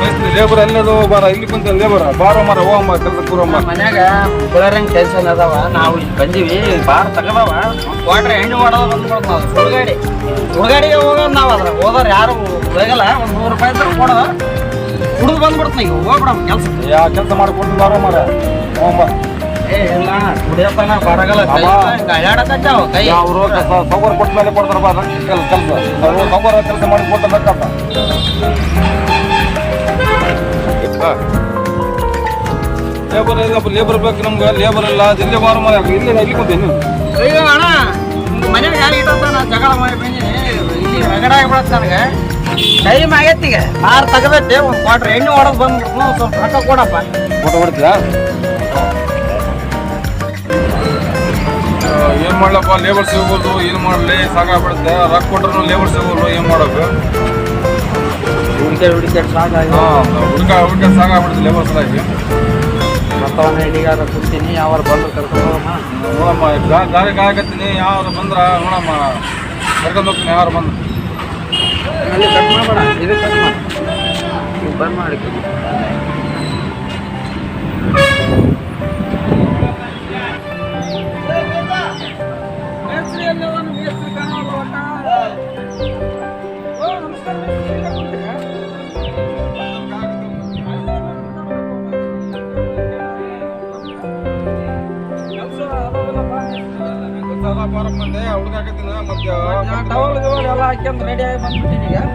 ಮೇಸ್ತ್ರಿ ಲೇಬರ್ ಎಲ್ಲದು ಬಾರ ಇಲ್ಲಿ ಕುಂತ ಲೇಬರ್. ಬಾರ ಮರ ಹೋಗಮ್ಮ ಕೆಲಸ ಕೂರಮ್ಮ ಮನ್ಯಾಗ ಕುಳರಂಗ್ ಟೆನ್ಷನ್ ಅದಾವ. ನಾವು ಇಲ್ಲಿ ಬಂದೀವಿ ಬಾರ್ ತಗದವ. ಕ್ವಾಟ್ರ್ ಹೆಣ್ಣು ಹೊಡೆದ ಬಂದ್ಬಿಡ್ತ ನಾವು. ಸುಳ್ಗಾಡಿ. ಸುಳ್ಗಾಡಿಗೆ ಹೋಗೋದು ನಾವು ಅದ್ರ ಹೋದವ್ರು ಯಾರು ಹೋಗಲ್ಲ. ಒಂದು ನೂರು ರೂಪಾಯಿ ತರ ಕೊಡೋ ಹುಡುಗ ಬಂದ್ಬಿಡ್ತ ಈಗ ಹೋಗ್ಬಿಡಮ್ ಕೆಲಸ ಯಾ ಕೆಲಸ ಮಾಡ್ಕೊಂಡು ಬಾರೋ ಮರ. ಹೋಗಮ್ಮ ಏ ಇಲ್ಲ. ಕುಡಿಯಪ್ಪನ ಬರಗಲ್ಲ. ಕೈ ಗಾಯಾಡಕತ್ತಾವ ಕೈ. ಅವರು ಸೌಕರ್ಯ ಕೊಟ್ಟ ಮೇಲೆ ಕೊಡ್ತಾರ ಕೆಲಸ. ಕೆಲಸ ಸೌಕರ್ಯ ಕೆಲಸ ಮಾಡಿ ಲೇಬರ್ ಇಲ್ಲ. ಲೇಬರ್ ಬೇಕು ನಮ್ಗೆ ಲೇಬರ್ ಇಲ್ಲ ಇಲ್ಲೇ ಬಾರ ಮನೆ ಇಲ್ಲಿ ಇಲ್ಲಿ ಕುಂತೀನಿ ಅಣ್ಣ ಮನ್ಯಾಗ ಯಾರು ಇಟ್ಟಂತ ಜಗಳ ಮಾಡಿ ಬಂದೀನಿ. ಇಲ್ಲಿ ರಗಡ ಆಗಿಬಿಡತ್ತೆ ನನಗೆ. ಟೈಮ್ ಆಗೈತಿ ಈಗ. ಮಾರು ತೆಗದೈತೆ ಒಂದು ಕ್ವಾಟ್ರ್ ಎಣ್ಣೆ ಹೊಡೆದು ಬಂದ್ಬಿಟ್ಟು ಸ್ವಲ್ಪ ರೊಕ್ಕ ಕೊಡಪ್ಪ. ಹೊಡಿತೀಯಾ? ಏನ್ ಮಾಡ್ಲಪ್ಪ ಲೇಬರ್ ಸಿಗ್ಬೋದು ಏನು ಮಾಡ್ಲಿ ಸಾಕಾಗ್ಬಿಡುತ್ತೆ. ರೊಕ್ಕ ಕೊಟ್ರು ಲೇಬರ್ ಸಿಗೋದು ಏನು ಮಾಡೋದು? ಹುಡುಕ್ಯಾಡ್ ಹುಡುಕ್ಯಾಡ್ ಸಾಕಾಗಿ ಹಾ ಹುಡುಕ ಹುಡುಕ ಸಾಕಾಗ್ಬಿಡುತ್ತೆ ಲೇಬರ್ ಸಲಾಗಿ ಮತ್ತವನ್ನ ಹಿಡಿಗಾರ ಕುಂತೀನಿ ಯಾವಾಗ ಬಂದು ಕರ್ಕೊಂಡು ಹೋಗಮ್ಮ. ನೋಡಮ್ಮ ಗಾ- ಗಾಡಿ ಕಾಯಕತ್ತೀನಿ ಯಾರು ಬಂದ್ರ ನೋಡಮ್ಮ. ಕರ್ಕೊಂಡು ಹೋಗ್ತೀನಿ ಯಾರು ಬಂದು ಅಲ್ಲಿ ಕಟ್ ಮಾಡಬೇಡ ಇದು ಕಟ್ ಮಾಡಿ. ನೀವು ಬಂದ್ ಮಾಡಿ ಬಂದೆ ಹುಡುಕಾಕತ್ತೀನಿ ಮತ್ತೆ ರೆಡಿ ಆಗಿ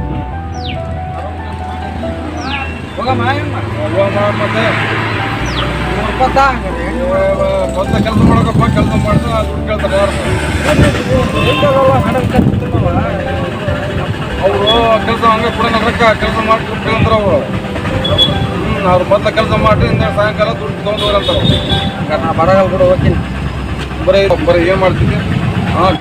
ಹೋಗಮ್ಮ ಮತ್ತೆ ಕೆಲಸ ಮಾಡಕಪ್ಪ ಕೆಲಸ ಮಾಡ್ತಾ ದುಡ್ಡು ಅವರು ಕೆಲಸ ಹಂಗೆ ಕೂಡ ನಗರಕ್ಕೆ ಕೆಲಸ ಕೇಳ್ತಾರ ಅವರು ಹ್ಮ್ ಅವ್ರು ಮೊದಲ ಕೆಲಸ ಮಾಡಿ ಸಾಯಂಕಾಲ ದುಡ್ಡು ತೊಗೊಂಡು ನಾ ಬರಗಲ್ ಕೂಡ ಹೋಗ್ತೀನಿ. ಬರೀ ಬರೀ ಏನು ಮಾಡ್ತೀವಿ ಹಾಂ